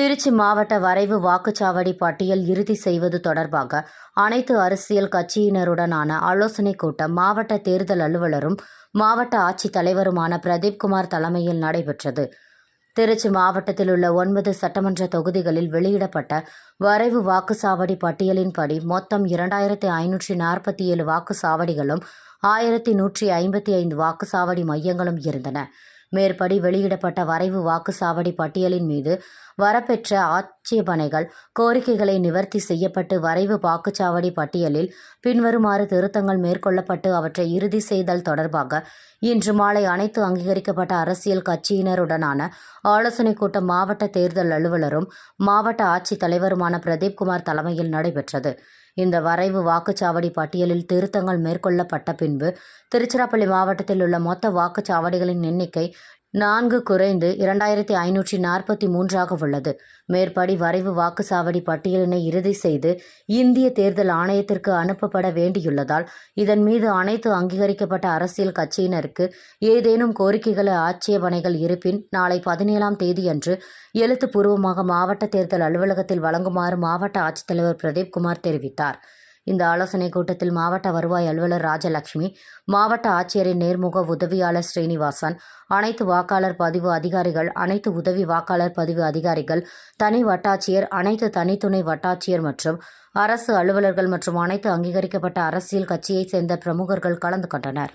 திருச்சி மாவட்ட வரைவு வாக்குச்சாவடி பட்டியல் இறுதி செய்வது தொடர்பாக அனைத்து அரசியல் கட்சியினருடனான ஆலோசனைக் கூட்டம் மாவட்ட தேர்தல் அலுவலரும் மாவட்ட ஆட்சித் தலைவருமான தலைமையில் நடைபெற்றது. திருச்சி மாவட்டத்தில் உள்ள ஒன்பது சட்டமன்ற தொகுதிகளில் வெளியிடப்பட்ட வரைவு வாக்குச்சாவடி பட்டியலின்படி மொத்தம் இரண்டாயிரத்தி ஐநூற்றி நாற்பத்தி ஏழு வாக்குச்சாவடிகளும் ஆயிரத்தி நூற்றி ஐம்பத்தி ஐந்து வாக்குச்சாவடி மையங்களும் இருந்தன. மேற்படி வெளியிடப்பட்ட வரைவு வாக்குச்சாவடி பட்டியலின் மீது வரப்பெற்ற ஆட்சேபனைகள் கோரிக்கைகளை நிவர்த்தி செய்யப்பட்டு வரைவு வாக்குச்சாவடி பட்டியலில் பின்வருமாறு திருத்தங்கள் மேற்கொள்ளப்பட்டு அவற்றை இறுதி செய்தல் தொடர்பாக இன்று மாலை அனைத்து அங்கீகரிக்கப்பட்ட அரசியல் கட்சியினருடனான ஆலோசனைக் கூட்டம் மாவட்ட தேர்தல் அலுவலரும் மாவட்ட ஆட்சித்தலைவருமான பிரதீப் குமார் தலைமையில் நடைபெற்றது. இந்த வரைவு வாக்குச்சாவடி பட்டியலில் திருத்தங்கள் மேற்கொள்ளப்பட்ட பின்பு திருச்சிராப்பள்ளி மாவட்டத்தில் உள்ள மொத்த வாக்குச்சாவடிகளின் எண்ணிக்கை நான்கு குறைந்து இரண்டாயிரத்தி ஐநூற்றி நாற்பத்தி மூன்றாக உள்ளது. மேற்படி வரைவு வாக்குச்சாவடி பட்டியலினை இறுதி செய்து இந்திய தேர்தல் ஆணையத்திற்கு அனுப்பப்பட வேண்டியுள்ளதால் இதன் மீது அனைத்து அங்கீகரிக்கப்பட்ட அரசியல் கட்சியினருக்கு ஏதேனும் கோரிக்கைகள் ஆட்சேபனைகள் இருப்பின் நாளை பதினேழாம் தேதியன்று எழுத்துப்பூர்வமாக மாவட்ட தேர்தல் அலுவலகத்தில் வழங்குமாறு மாவட்ட ஆட்சித்தலைவர் பிரதீப் குமார் தெரிவித்தார். இந்த ஆலோசனைக் கூட்டத்தில் மாவட்ட வருவாய் அலுவலர் ராஜலட்சுமி மாவட்ட ஆட்சியரின் நேர்முக உதவியாளர் ஸ்ரீனிவாசன் அனைத்து வாக்காளர் பதிவு அதிகாரிகள் அனைத்து உதவி வாக்காளர் பதிவு அதிகாரிகள் தனி வட்டாட்சியர் அனைத்து தனித்துணை வட்டாட்சியர் மற்றும் அரசு அலுவலர்கள் மற்றும் அனைத்து அங்கீகரிக்கப்பட்ட அரசியல் கட்சியைச் சேர்ந்த பிரமுகர்கள் கலந்து கொண்டனர்.